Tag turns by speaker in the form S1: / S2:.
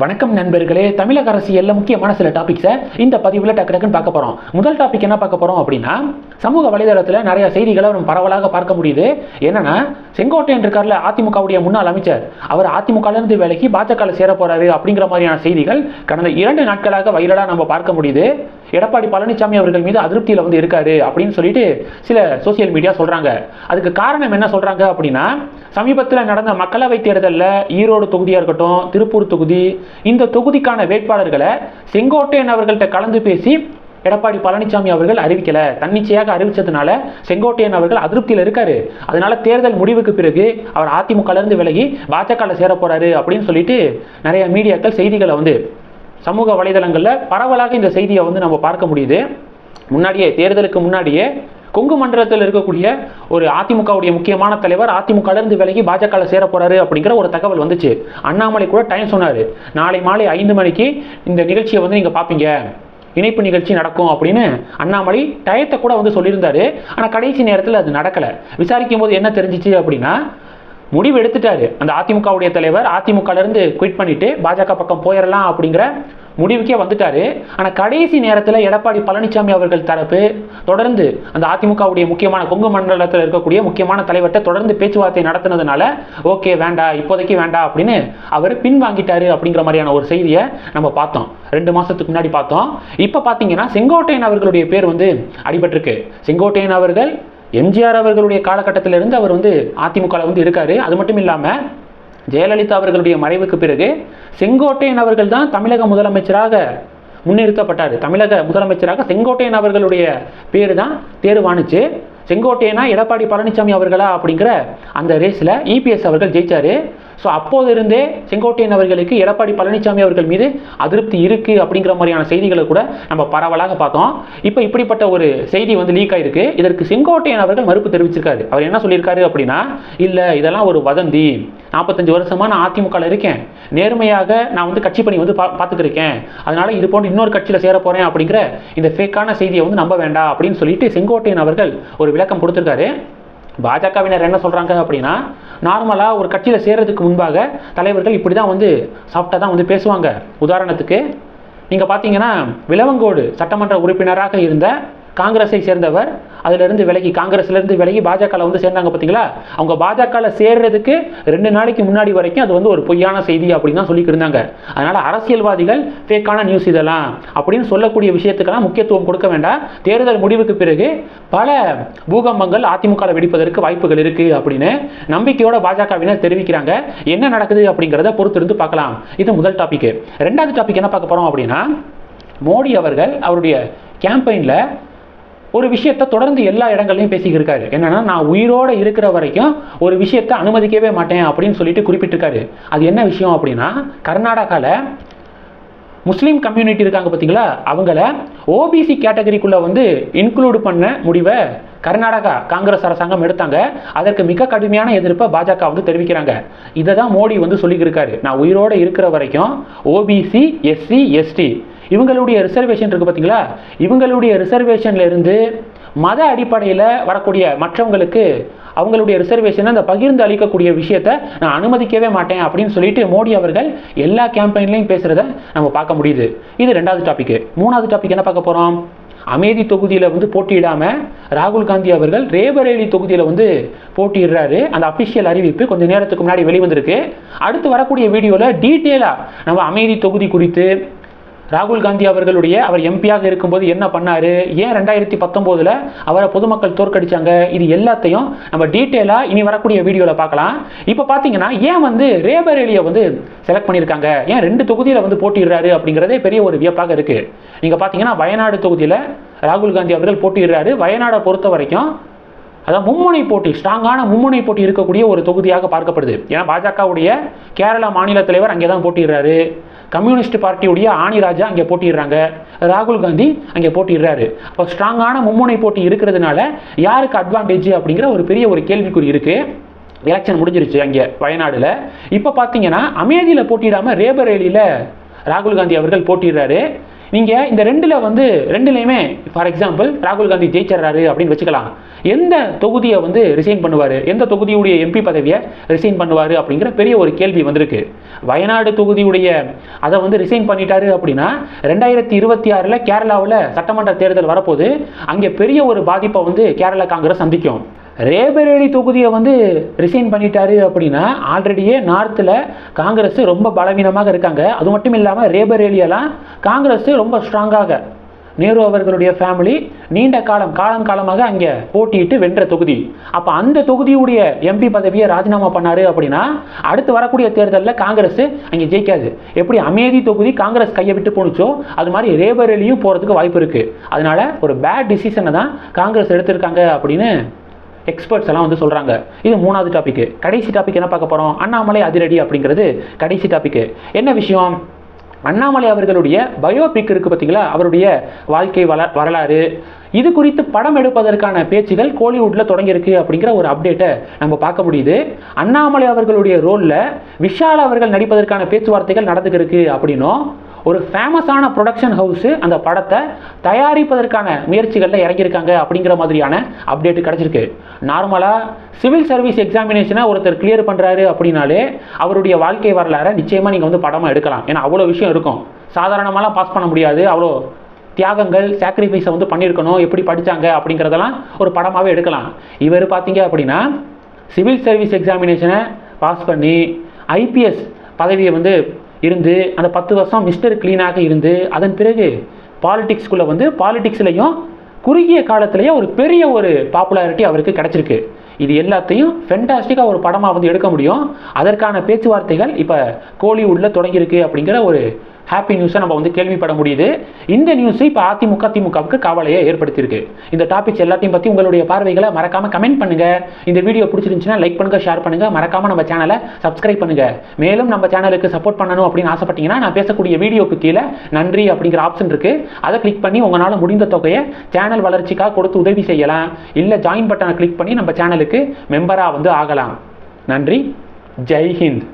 S1: வணக்கம் நண்பர்களே. தமிழக அரசியல்ல முக்கியமான சில டாபிக்ஸை இந்த பதிவில் டக்கு டக்குன்னு பார்க்க போகிறோம் முதல் டாபிக் என்ன பார்க்க போகிறோம் அப்படின்னா சமூக வலைதளத்தில் நிறைய செய்திகளை நம்ம பரவலாக பார்க்க முடியுது. என்னன்னா செங்கோட்டையன் இருக்கார்ல அதிமுகவுடைய முன்னாள் அமைச்சர். அவர் அதிமுகலேருந்து வேலைக்கு பாஜகவில் சேர போகிறாரு அப்படிங்கிற மாதிரியான செய்திகள் கடந்த இரண்டு நாட்களாக வைரலாக நம்ம பார்க்க முடியுது. எடப்பாடி பழனிசாமி அவர்கள் மீது அதிருப்தியில் வந்து இருக்காரு அப்படின்னு சொல்லிட்டு சில சோசியல் மீடியா சொல்கிறாங்க அதுக்கு காரணம் என்ன சொல்கிறாங்க அப்படின்னா சமீபத்தில் நடந்த மக்களவை தேர்தலில் ஈரோடு தொகுதியாக இருக்கட்டும் திருப்பூர் தொகுதி இந்த தொகுதிக்கான வேட்பாளர்களை செங்கோட்டையன் அவர்கள்ட்ட கலந்து பேசி எடப்பாடி பழனிசாமி அவர்கள் அறிவிக்கல. தன்னிச்சையாக அறிவிச்சதுனால செங்கோட்டையன் அவர்கள் அதிருப்தியில் இருக்காரு. அதனால தேர்தல் முடிவுக்கு பிறகு அவர் அதிமுகலேருந்து விலகி பாஜகவில் சேர போறாரு அப்படின்னு சொல்லிட்டு நிறைய மீடியாக்கள் செய்திகளை வந்து சமூக வலைதளங்களில் பரவலாக இந்த செய்தியை வந்து நம்ம பார்க்க முடியுது. முன்னாடியே தேர்தலுக்கு முன்னாடியே கொங்கு மண்டலத்தில் இருக்கக்கூடிய ஒரு அதிமுகவுடைய முக்கியமான தலைவர் அதிமுக இருந்து விலகி பாஜகவில் சேர போறாரு அப்படிங்கிற ஒரு தகவல் வந்துச்சு. அண்ணாமலை கூட டைம் சொன்னாரு. நாளை மாலை ஐந்து மணிக்கு இந்த நிகழ்ச்சியை வந்து நீங்க பார்ப்பீங்க இணைப்பு நிகழ்ச்சி நடக்கும் அப்படின்னு அண்ணாமலை டயத்தை கூட வந்து சொல்லியிருந்தாரு. ஆனால் கடைசி நேரத்தில் அது நடக்கலை. விசாரிக்கும் போது என்ன தெரிஞ்சிச்சு அப்படின்னா முடிவு எடுத்துட்டாரு. அந்த அதிமுகவுடைய தலைவர் அதிமுகலேருந்து குவிட் பண்ணிட்டு பாஜக பக்கம் போயிடலாம் அப்படிங்கிற முடிவுக்கே வந்துட்டாரு. ஆனால் கடைசி நேரத்தில் எடப்பாடி பழனிசாமி அவர்கள் தரப்பு தொடர்ந்து அந்த அதிமுகவுடைய முக்கியமான கொங்கு மண்டலத்தில் இருக்கக்கூடிய முக்கியமான தலைவர்கிட்ட தொடர்ந்து பேச்சுவார்த்தை நடத்தினதுனால ஓகே வேண்டாம் இப்போதைக்கு வேண்டாம் அப்படின்னு அவர் பின்வாங்கிட்டாரு அப்படிங்கிற மாதிரியான ஒரு செய்தியை நம்ம பார்த்தோம். ரெண்டு மாதத்துக்கு முன்னாடி பார்த்தோம். இப்போ பார்த்தீங்கன்னா செங்கோட்டையன் அவர்களுடைய பேர் வந்து அடிபட்டிருக்கு. செங்கோட்டையன் அவர்கள் எம்ஜிஆர் அவர்களுடைய காலகட்டத்திலிருந்து அவர் வந்து அதிமுகவில் வந்து இருக்காரு. அது மட்டும் இல்லாமல் ஜெயலலிதா அவர்களுடைய மறைவுக்கு பிறகு செங்கோட்டையன் அவர்கள் தான் தமிழக முதலமைச்சராக முன்னிறுத்தப்பட்டார். தமிழக முதலமைச்சராக செங்கோட்டையன் அவர்களுடைய பேர் தான் தேர்வானுச்சு செங்கோட்டையனா எடப்பாடி பழனிசாமி அவர்களா அப்படிங்கிற அந்த ரேஸில் இபிஎஸ் அவர்கள் ஜெயிச்சார். ஸோ அப்போதிருந்தே செங்கோட்டையன் அவர்களுக்கு எடப்பாடி பழனிசாமி அவர்கள் மீது அதிருப்தி இருக்குது அப்படிங்கிற மாதிரியான செய்திகளை கூட நம்ம பரவலாக பார்த்தோம். இப்போ இப்படிப்பட்ட ஒரு செய்தி வந்து லீக் ஆயிருக்கு. இதற்கு செங்கோட்டையன் அவர்கள் மறுப்பு தெரிவிச்சிருக்காரு. அவர் என்ன சொல்லியிருக்காரு அப்படின்னா இல்லை இதெல்லாம் ஒரு வதந்தி. நாற்பத்தஞ்சு வருஷமா நான் அதிமுகவில் இருக்கேன். நேர்மையாக நான் வந்து கட்சி பணி வந்து பா பார்த்துட்டு இருக்கேன் இது போன்று இன்னொரு கட்சியில் சேர போகிறேன் அப்படிங்கிற இந்த ஃபேக்கான செய்தியை வந்து நம்ப வேண்டாம் அப்படின்னு சொல்லிட்டு செங்கோட்டையன் அவர்கள் ஒரு விளக்கம் கொடுத்துருக்காரு. பாஜகவினர் என்ன சொல்கிறாங்க அப்படின்னா நார்மலாக ஒரு கட்சியில் சேர்றதுக்கு முன்பாக தலைவர்கள் இப்படி தான் வந்து சாஃப்டாக தான் வந்து பேசுவாங்க. உதாரணத்துக்கு நீங்கள் பார்த்தீங்கன்னா விலவங்கோடு சட்டமன்ற உறுப்பினராக இருந்த காங்கிரஸை சேர்ந்தவர் அதிலிருந்து விலகி காங்கிரஸ்லேருந்து விலகி பாஜகவில் வந்து சேர்ந்தாங்க பார்த்தீங்களா அவங்க பாஜகவில் சேர்றதுக்கு ரெண்டு நாளைக்கு முன்னாடி வரைக்கும் அது வந்து ஒரு பொய்யான செய்தி அப்படின்னு தான் சொல்லிட்டு இருந்தாங்க. அதனால் அரசியல்வாதிகள் ஃபேக்கான நியூஸ் இதெல்லாம் அப்படின்னு சொல்லக்கூடிய விஷயத்துக்கெல்லாம் முக்கியத்துவம் கொடுக்க வேண்டாம். தேர்தல் முடிவுக்கு பிறகு பல பூகம்பங்கள் அதிமுகவில் வெடிப்பதற்கு வாய்ப்புகள் இருக்குது அப்படின்னு நம்பிக்கையோட பாஜகவினர் தெரிவிக்கிறாங்க. என்ன நடக்குது அப்படிங்கிறத பொறுத்திருந்து பார்க்கலாம். இது முதல் டாபிக் ரெண்டாவது டாபிக் என்ன பார்க்க போகிறோம் அப்படின்னா மோடி அவர்கள் அவருடைய கேம்பெயினில் ஒரு விஷயத்தை தொடர்ந்து எல்லா இடங்கள்லையும் பேசிக்கிருக்காரு. என்னன்னா நான் உயிரோட இருக்கிற வரைக்கும் ஒரு விஷயத்தை அனுமதிக்கவே மாட்டேன் அப்படின்னு சொல்லிட்டு குறிப்பிட்டிருக்காரு. அது என்ன விஷயம் அப்படின்னா கர்நாடகாவில் முஸ்லீம் கம்யூனிட்டி இருக்காங்க பார்த்தீங்களா அவங்கள ஓபிசி கேட்டகரிக்குள்ளே வந்து இன்க்ளூடு பண்ண முடிவை கர்நாடகா காங்கிரஸ் அரசாங்கம் எடுத்தாங்க. அதற்கு மிக கடுமையான எதிர்ப்பை பாஜக வந்து தெரிவிக்கிறாங்க. இதை தான் மோடி வந்து சொல்லியிருக்காரு நான் உயிரோடு இருக்கிற வரைக்கும் ஓபிசி எஸ்சி எஸ்டி இவங்களுடைய ரிசர்வேஷன் இருக்குது பார்த்தீங்களா இவங்களுடைய ரிசர்வேஷன்லேருந்து மத அடிப்படையில் வரக்கூடிய மற்றவங்களுக்கு அவங்களுடைய ரிசர்வேஷனை அந்த பகிர்ந்து அளிக்கக்கூடிய விஷயத்தை நான் அனுமதிக்கவே மாட்டேன் அப்படின்னு சொல்லிட்டு மோடி அவர்கள் எல்லா கேம்பெயின்லையும் பேசுகிறத நம்ம பார்க்க முடியுது. இது ரெண்டாவது டாபிக் மூணாவது டாபிக் என்ன பார்க்க போகிறோம் அமேதி தொகுதியில் வந்து போட்டியிடாமல் ராகுல் காந்தி அவர்கள் ரேபரேலி தொகுதியில் வந்து போட்டியிடுறாரு. அந்த அஃபிஷியல் அறிவிப்பு கொஞ்சம் நேரத்துக்கு முன்னாடி வெளிவந்திருக்கு. அடுத்து வரக்கூடிய வீடியோவில் டீட்டெயிலாக நம்ம அமேதி தொகுதி குறித்து ராகுல் காந்தி அவர்களுடைய அவர் எம்பியாக இருக்கும்போது என்ன பண்ணாரு? ஏன் ரெண்டாயிரத்தி பத்தொம்போதில் அவரை பொதுமக்கள் தோற்கடிச்சாங்க? இது எல்லாத்தையும் நம்ம டீட்டெயிலாக இனி வரக்கூடிய வீடியோவில் பார்க்கலாம். இப்போ பார்த்தீங்கன்னா ஏன் வந்து ரேபரேலியை வந்து செலக்ட் பண்ணியிருக்காங்க? ஏன் ரெண்டு தொகுதியில் வந்து போட்டிடுறாரு அப்படிங்கிறதே பெரிய ஒரு வியப்பாக இருக்குது நீங்கள் பார்த்தீங்கன்னா வயநாடு தொகுதியில் ராகுல் காந்தி அவர்கள் போட்டியிடுறாரு. வயநாடை பொறுத்த வரைக்கும் அதான் மும்முனை போட்டி ஸ்ட்ராங்கான மும்முனை போட்டி இருக்கக்கூடிய ஒரு தொகுதியாக பார்க்கப்படுது. ஏன்னா பாஜகவுடைய கேரளா மாநில தலைவர் அங்கே தான் போட்டிடுறாரு கம்யூனிஸ்ட் பார்ட்டியுடைய ஆணிராஜா அங்கே போட்டிடுறாங்க ராகுல் காந்தி அங்கே போட்டிடுறாரு அப்போ ஸ்ட்ராங்கான மும்முனை போட்டி இருக்கிறதுனால யாருக்கு அட்வான்டேஜ் அப்படிங்கிற ஒரு பெரிய ஒரு கேள்விக்குறி இருக்குது எலெக்ஷன் முடிஞ்சிருச்சு அங்கே வயநாடில். இப்போ பார்த்தீங்கன்னா அமேதியில் போட்டியிடாமல் ரேபரேலியில் ராகுல் காந்தி அவர்கள் போட்டிடுறாரு நீங்கள் இந்த ரெண்டில் வந்து ரெண்டுலேயுமே ஃபார் எக்ஸாம்பிள் ராகுல் காந்தி ஜெயிச்சிடறாரு அப்படின்னு வச்சுக்கலாம். எந்த தொகுதியை வந்து ரிசைன் பண்ணுவார்? எந்த தொகுதியுடைய எம்பி பதவியை ரிசைன் பண்ணுவார் அப்படிங்கிற பெரிய ஒரு கேள்வி வந்திருக்கு. வயநாடு தொகுதியுடைய அதை வந்து ரிசைன் பண்ணிட்டாரு அப்படின்னா ரெண்டாயிரத்தி இருபத்தி ஆறில் கேரளாவில் சட்டமன்ற தேர்தல் வரப்போது அங்கே பெரிய ஒரு பாதிப்பை வந்து கேரளா காங்கிரஸ் சந்திக்கும். ரேபரேலி தொகுதியை வந்து ரிசைன் பண்ணிட்டாரு அப்படின்னா ஆல்ரெடியே நார்த்தில் காங்கிரஸ் ரொம்ப பலவீனமாக இருக்காங்க. அது மட்டும் இல்லாமல் ரேபரேலியெல்லாம் காங்கிரஸ் ரொம்ப ஸ்ட்ராங்காக நேரு அவர்களுடைய ஃபேமிலி நீண்ட காலம் காலம் காலமாக அங்கே போட்டியிட்டு வென்ற தொகுதி. அப்போ அந்த தொகுதியுடைய எம்பி பதவியை ராஜினாமா பண்ணார் அப்படின்னா அடுத்து வரக்கூடிய தேர்தலில் காங்கிரஸ் அங்கே ஜெயிக்காது. எப்படி அமேதி தொகுதி காங்கிரஸ் கையை விட்டு போணுச்சோ அது மாதிரி ரேபரேலியும் போகிறதுக்கு வாய்ப்பு இருக்குது அதனால் ஒரு பேட் டிசிஷனை தான் காங்கிரஸ் எடுத்திருக்காங்க அப்படின்னு எக்ஸ்பர்ட்ஸ் எல்லாம் வந்து சொல்கிறாங்க இது மூணாவது டாபிக் கடைசி டாபிக் என்ன பார்க்க போகிறோம் அண்ணாமலை அதிரடி அப்படிங்கிறது கடைசி டாபிக் என்ன விஷயம்? அண்ணாமலை அவர்களுடைய பயோபிக் இருக்குது பார்த்தீங்களா? அவருடைய வாழ்க்கை வள வரலாறு. இது குறித்து படம் எடுப்பதற்கான பேச்சுகள் கோலிவுட்டில் தொடங்கியிருக்கு அப்படிங்கிற ஒரு அப்டேட்டை நம்ம பார்க்க முடியுது. அண்ணாமலை அவர்களுடைய ரோலில் விஷால் அவர்கள் நடிப்பதற்கான பேச்சுவார்த்தைகள் நடந்துக்கிருக்கு அப்படின்னும். ஒரு ஃபேமஸான ப்ரொடக்ஷன் ஹவுஸு அந்த படத்தை தயாரிப்பதற்கான முயற்சிகளில் இறங்கியிருக்காங்க அப்படிங்கிற மாதிரியான அப்டேட் கிடச்சிருக்கு. நார்மலாக சிவில் சர்வீஸ் எக்ஸாமினேஷனை ஒருத்தர் கிளியர் பண்ணுறாரு அப்படின்னாலே அவருடைய வாழ்க்கை வரலாறை நிச்சயமாக நீங்கள் வந்து படமாக எடுக்கலாம். ஏன்னா அவ்வளோ விஷயம் இருக்கும். சாதாரணமாலாம் பாஸ் பண்ண முடியாது. அவ்வளோ தியாகங்கள் சாக்ரிஃபைஸை வந்து பண்ணியிருக்கணும். எப்படி படித்தாங்க அப்படிங்கிறதெல்லாம் ஒரு படமாகவே எடுக்கலாம். இவர் பார்த்தீங்க அப்படின்னா சிவில் சர்வீஸ் எக்ஸாமினேஷனை பாஸ் பண்ணி ஐபிஎஸ் பதவியை வந்து இருந்து அந்த பத்து வருஷம் மிஸ்டர் க்ளீனாக இருந்து அதன் பிறகு பாலிடிக்ஸ்குள்ளே வந்து பாலிடிக்ஸ்லையும் குறுகிய காலத்திலேயே ஒரு பெரிய ஒரு பாப்புலாரிட்டி அவருக்கு கிடச்சிருக்கு. இது எல்லாத்தையும் ஃபென்டாஸ்டிக்காக ஒரு படமாக வந்து எடுக்க முடியும். அதற்கான பேச்சுவார்த்தைகள் இப்போ கோலிவுட்டில் தொடங்கியிருக்கு அப்படிங்கிற ஒரு ஹாப்பி நியூஸை நம்ம வந்து கேள்விப்பட முடியுது. இந்த நியூஸ் இப்போ அதிமுக திமுகவுக்கு கவலையை ஏற்படுத்தியிருக்கு. இந்த டாபிக்ஸ் எல்லாத்தையும் பற்றி உங்களுடைய பார்வைகளை மறக்காமல் கமெண்ட் பண்ணுங்க. இந்த வீடியோ பிடிச்சிருந்துச்சுன்னா லைக் பண்ணுங்க ஷேர் பண்ணுங்க. மறக்காம நம்ம சேனலை சப்ஸ்கிரைப் பண்ணுங்க. மேலும் நம்ம சேனலுக்கு சப்போர்ட் பண்ணணும் அப்படின்னு ஆசைப்பட்டீங்கன்னா நான் பேசக்கூடிய வீடியோக்கு கீழே நன்றி அப்படிங்கிற ஆப்ஷன் இருக்கு. அதை கிளிக் பண்ணி உங்களால் முடிந்த தொகையை சேனல் வளர்ச்சிக்காக கொடுத்து உதவி செய்யலாம். இல்லை ஜாயின் பட்டனை கிளிக் பண்ணி நம்ம சேனலுக்கு மெம்பராக வந்து ஆகலாம். நன்றி. ஜெய் ஹிந்த்.